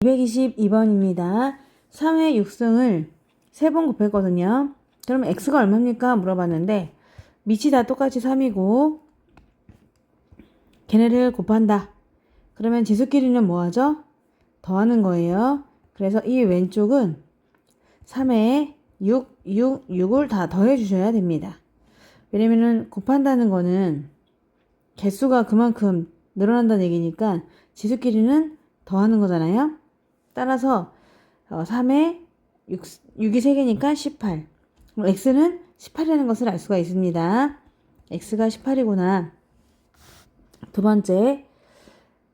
222번입니다. 3의 6승을 3번 곱했거든요. 그러면 x가 얼마입니까? 물어봤는데 밑이 다 똑같이 3이고 걔네를 곱한다. 그러면 지수끼리는 뭐하죠? 더하는 거예요. 그래서 이 왼쪽은 3에 6, 6, 6을 다 더해 주셔야 됩니다. 왜냐면은 곱한다는 거는 개수가 그만큼 늘어난다는 얘기니까 지수끼리는 더하는 거잖아요. 따라서 어, 3에 6, 6이 3개니까 18. 그럼 x는 18이라는 것을 알 수가 있습니다. x가 18이구나. 두 번째,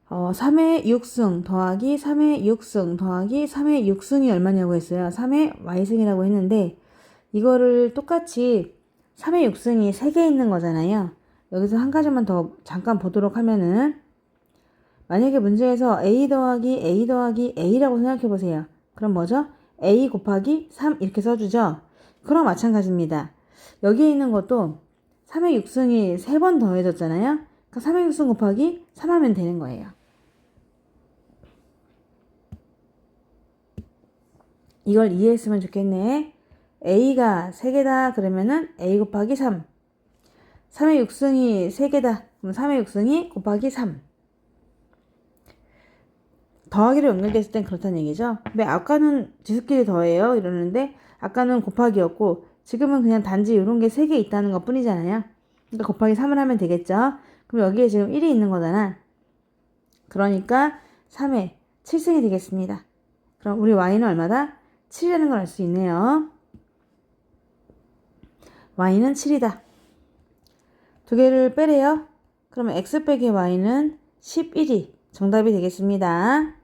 어, 3의 6승 더하기 3의 6승 더하기 3의 6승이 얼마냐고 했어요. 3의 y승이라고 했는데 이거를 똑같이 3의 6승이 3개 있는 거잖아요. 여기서 한 가지만 더 잠깐 보도록 하면은 만약에 문제에서 a 더하기 a 더하기 a라고 생각해 보세요. 그럼 뭐죠? a 곱하기 3 이렇게 써주죠. 그럼 마찬가지입니다. 여기에 있는 것도 3의 6승이 3번 더해졌잖아요. 그러니까 3의 6승 곱하기 3 하면 되는 거예요. 이걸 이해했으면 좋겠네. a가 3개다 그러면은 a 곱하기 3. 3의 6승이 3개다. 그럼 3의 6승이 곱하기 3. 더하기로 연결됐을 땐 그렇다는 얘기죠. 근데 아까는 지수끼리 더해요 이러는데 아까는 곱하기였고 지금은 그냥 단지 이런 게 3개 있다는 것 뿐이잖아요. 그러니까 곱하기 3을 하면 되겠죠. 그럼 여기에 지금 1이 있는 거잖아. 그러니까 3에 7승이 되겠습니다. 그럼 우리 y는 얼마다? 7이라는 걸 알 수 있네요. y는 7이다. 두 개를 빼래요. 그러면 x 빼기 y는 11이 정답이 되겠습니다.